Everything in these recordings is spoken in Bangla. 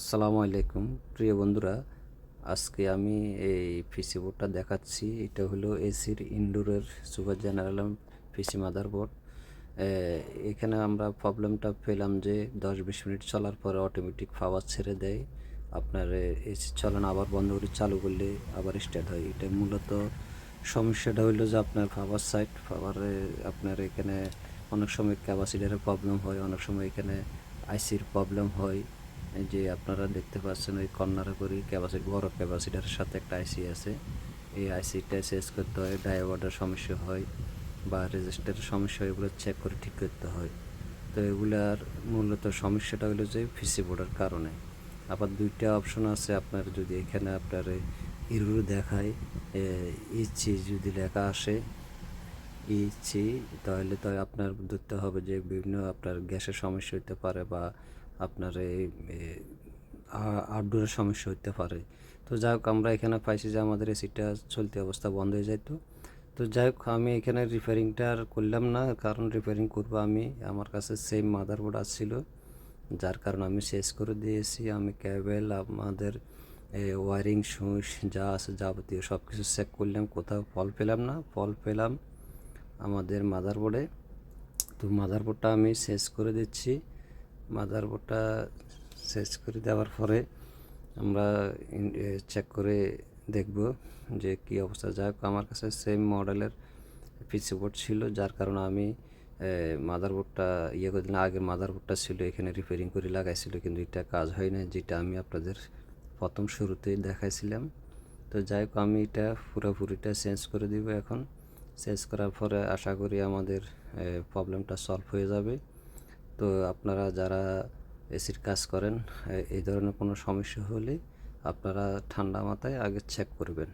আসসালামু আলাইকুম। প্রিয় বন্ধুরা, আজকে আমি এই পিসি বোর্ডটা দেখাচ্ছি। এটা হলো এসির ইনডোরের সুপার জেনারেল ফিসি মাদার বোর্ড এখানে আমরা প্রবলেমটা পেলাম যে দশ বিশ মিনিট চলার পরে অটোমেটিক পাওয়ার ছেড়ে দেয়। আপনার এসি চলন আবার বন্ধ করে চালু করলে আবার স্টার্ট হয়। এটা মূলত সমস্যাটা হলো যে আপনার পাওয়ার সাইড পাওয়ারে আপনার এখানে অনেক সময় ক্যাপাসিটারের প্রবলেম হয়, অনেক সময় এখানে আইসির প্রবলেম হয়। যে আপনারা দেখতে পাচ্ছেন ওই কর্নারে করি ক্যাপাসিটি বড় ক্যাপাসিটারের সাথে একটা আইসি আছে। এই আইসিটা চেঞ্জ করতে হয় ডায়োডের সমস্যা হয় বা রেজিস্টারের সমস্যা এগুলো চেক করে ঠিক করতে হয়। তো এগুলার মূলত সমস্যাটা হলো যে পিসি বোর্ডের কারণে। আবার দুইটা অপশন আছে আপনার যদি এখানে আপনার ইরু দেখায় ইচ্ছি যদি লেখা আসে ইচ্ছি তাহলে তো আপনার ধরতে হবে যে বিভিন্ন আপনার গ্যাসের সমস্যা হতে পারে বা আপনার এই আউটডোরের সমস্যা হতে পারে। তো যাই হোক, আমরা এখানে পাইছি যে আমাদের এসিটা চলতি অবস্থা বন্ধ হয়ে যেত তো যাই হোক, আমি এখানে রিপেয়ারিংটা আর করলাম না, কারণ রিপেয়ারিং করব আমি। আমার কাছে সেম মাদারবোর্ড আসছিল, যার কারণে আমি শেষ করে দিয়েছি। আমি ক্যাবেল আমাদের ওয়ারিং সুইচ যা আছে যাবতীয় সব কিছু চেক করলাম, কোথাও ফল পেলাম না। ফল পেলাম আমাদের মাদারবোর্ডে তো মাদারবোর্ডটা আমি শেষ করে দিচ্ছি। মাদারবোর্ডটা শেষ করে দেওয়ার পরে আমরা চেক করে দেখব যে কি অবস্থা। যাক আমার কাছে সেম মডেলের পিসি বোর্ড ছিল, যার কারণে আমি মাদারবোর্ডটা ইয়ে করে দিলাম। আগের মাদারবোর্ডটা ছিল, এখানে রিপেয়ারিং করে লাগাইছিল, কিন্তু এটা কাজ হয় না যেটা আমি আপনাদের প্রথম শুরুতেই দেখাইছিলাম। তো যাই হোক, আমি এটা পুরোপুরিটা চেঞ্জ করে দিব এখন। চেঞ্জ করার পরে আশা করি আমাদের প্রবলেমটা সলভ হয়ে যাবে। তো আপনারা যারা এসির কাজ করেন এই ধরনের কোনো সমস্যা হলে আপনারা ঠান্ডা মাথায় আগে চেক করবেন।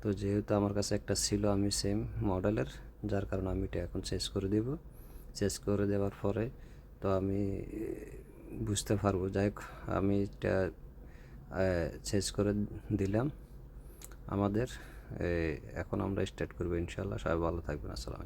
তো যেহেতু আমার কাছে একটা ছিল, আমি সেম মডেলের যার কারণে আমি এটা এখন চেঞ্জ করে দেব। চেঞ্জ করে দেওয়ার পরে তো আমি বুঝতে পারব। যাই হোক, আমি এটা চেঞ্জ করে দিলাম আমাদের। এখন আমরা স্টার্ট করব ইনশাল্লাহ সবাই ভালো থাকবেন। আসসালাম